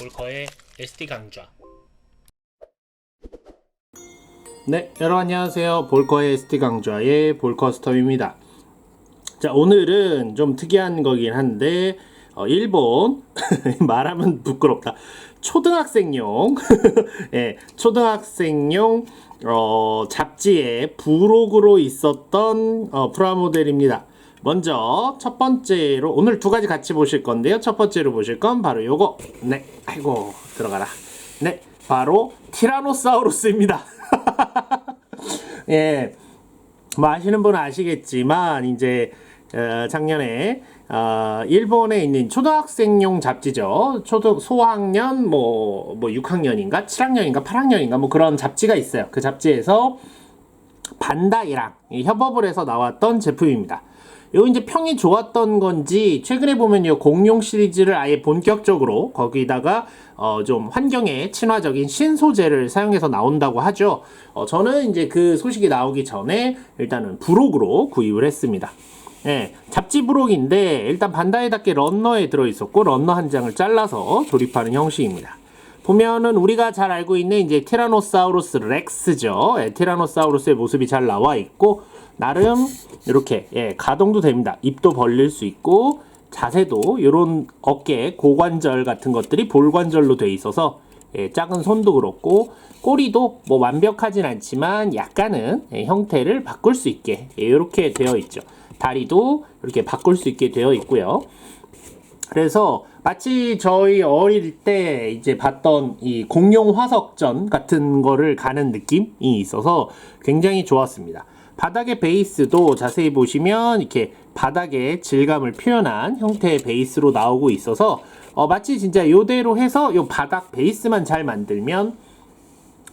볼커의 SD 강좌 네, 여러분 안녕하세요. 볼커의 ST 강좌의 볼커스텀입니다. 자, 오늘은 좀 특이한 거긴 한데, 어, 일본, 말하면 부끄럽다. 초등학생용, 예, 초등학생용, 어, 잡지에 부록으로 있었던, 어, 프라모델입니다. 먼저, 첫 번째로, 오늘 두 가지 같이 보실 건데요. 첫 번째로 보실 건 바로 요거. 네, 아이고, 들어가라. 네, 바로 티라노사우루스입니다. 예, 뭐 아시는 분은 아시겠지만 이제 어, 작년에 어, 일본에 있는 초등학생용 잡지죠. 초등 소학년 뭐뭐 6학년인가 7학년인가 8학년인가 뭐 그런 잡지가 있어요. 그 잡지에서 반다이랑 이 협업을 해서 나왔던 제품입니다. 요 이제 평이 좋았던 건지 최근에 보면 요 공룡 시리즈를 아예 본격적으로 거기다가 어 좀 환경에 친화적인 신소재를 사용해서 나온다고 하죠. 어 저는 이제 그 소식이 나오기 전에 일단은 부록으로 구입을 했습니다. 예, 잡지 부록인데 일단 반다이답게 런너에 들어 있었고 런너 한 장을 잘라서 조립하는 형식입니다. 보면은 우리가 잘 알고 있는 이제 티라노사우루스 렉스죠. 예, 티라노사우루스의 모습이 잘 나와 있고 나름 이렇게 예, 가동도 됩니다. 입도 벌릴 수 있고 자세도 이런 어깨 고관절 같은 것들이 볼관절로 돼 있어서 예, 작은 손도 그렇고 꼬리도 뭐 완벽하진 않지만 약간은 예, 형태를 바꿀 수 있게 예, 이렇게 되어 있죠. 다리도 이렇게 바꿀 수 있게 되어 있고요. 그래서 마치 저희 어릴 때 이제 봤던 이 공룡 화석전 같은 거를 가는 느낌이 있어서 굉장히 좋았습니다. 바닥의 베이스도 자세히 보시면 이렇게 바닥의 질감을 표현한 형태의 베이스로 나오고 있어서 어, 마치 진짜 요대로 해서 요 바닥 베이스만 잘 만들면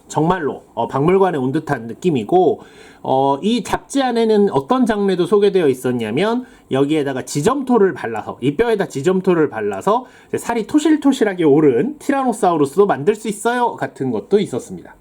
정말로 어, 박물관에 온 듯한 느낌이고 어, 이 잡지 안에는 어떤 장르도 소개되어 있었냐면 여기에다가 지점토를 발라서 이 뼈에다 지점토를 발라서 살이 토실토실하게 오른 티라노사우루스도 만들 수 있어요 같은 것도 있었습니다.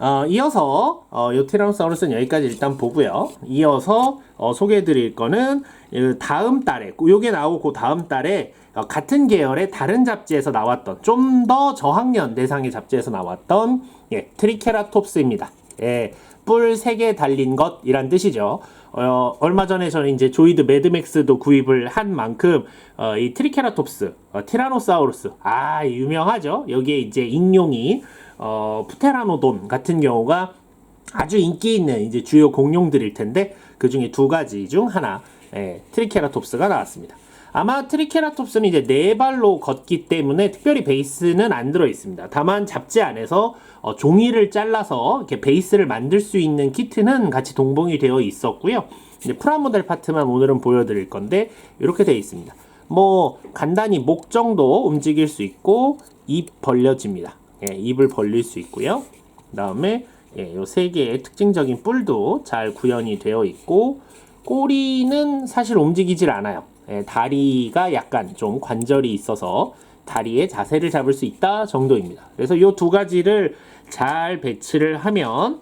어, 이어서 어, 요 티라노사우루스는 여기까지 일단 보고요. 이어서 어, 소개해드릴 거는 이 다음 달에 요게 나오고 그 다음 달에 어, 같은 계열의 다른 잡지에서 나왔던 좀 더 저학년 대상의 잡지에서 나왔던 예, 트리케라톱스입니다. 예, 뿔 3개 달린 것이란 뜻이죠. 어, 얼마 전에 저는 이제 조이드 매드맥스도 구입을 한 만큼 어, 이 트리케라톱스, 어, 티라노사우루스 아 유명하죠. 여기에 이제 익룡이 어, 프테라노돈 같은 경우가 아주 인기 있는 이제 주요 공룡들일 텐데 그 중에 두 가지 중 하나 예, 트리케라톱스가 나왔습니다. 아마 트리케라톱스는 이제 네 발로 걷기 때문에 특별히 베이스는 안 들어 있습니다. 다만 잡지 안에서 어, 종이를 잘라서 이렇게 베이스를 만들 수 있는 키트는 같이 동봉이 되어 있었고요. 이제 프라모델 파트만 오늘은 보여드릴 건데 이렇게 되어 있습니다. 뭐 간단히 목 정도 움직일 수 있고 입 벌려집니다. 예, 입을 벌릴 수 있고요. 그 다음에 예, 요세 개의 특징적인 뿔도 잘 구현이 되어 있고 꼬리는 사실 움직이질 않아요. 예, 다리가 약간 좀 관절이 있어서 다리의 자세를 잡을 수 있다 정도입니다. 그래서 이 두 가지를 잘 배치를 하면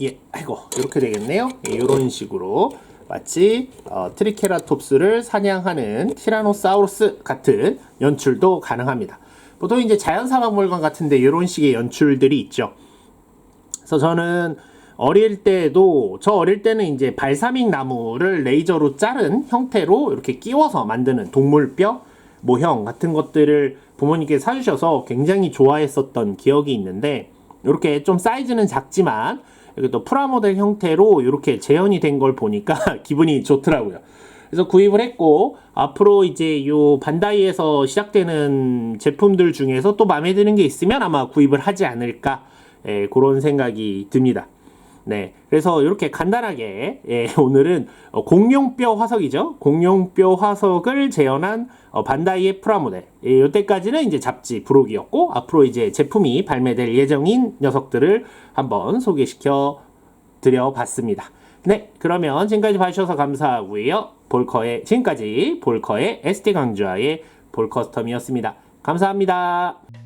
예, 아이고 이렇게 되겠네요. 예, 이런 식으로 마치 어, 트리케라톱스를 사냥하는 티라노사우루스 같은 연출도 가능합니다. 보통 이제 자연사박물관 같은데 이런 식의 연출들이 있죠. 그래서 저는 어릴 때도 저 어릴 때는 이제 발사믹 나무를 레이저로 자른 형태로 이렇게 끼워서 만드는 동물뼈 모형 같은 것들을 부모님께 사주셔서 굉장히 좋아했었던 기억이 있는데 이렇게 좀 사이즈는 작지만 이렇게 또 프라모델 형태로 이렇게 재현이 된 걸 보니까 기분이 좋더라고요. 그래서 구입을 했고 앞으로 이제 요 반다이에서 시작되는 제품들 중에서 또 마음에 드는 게 있으면 아마 구입을 하지 않을까 예, 그런 생각이 듭니다. 네, 그래서 이렇게 간단하게 예, 오늘은 어, 공룡뼈 화석이죠. 공룡뼈 화석을 재현한 어, 반다이의 프라모델. 예, 이때까지는 이제 잡지 부록이었고 앞으로 이제 제품이 발매될 예정인 녀석들을 한번 소개시켜 드려봤습니다. 네, 그러면 지금까지 봐주셔서 감사하고요. 볼커의 지금까지 볼커의 ST 강좌의 볼커스텀이었습니다. 감사합니다.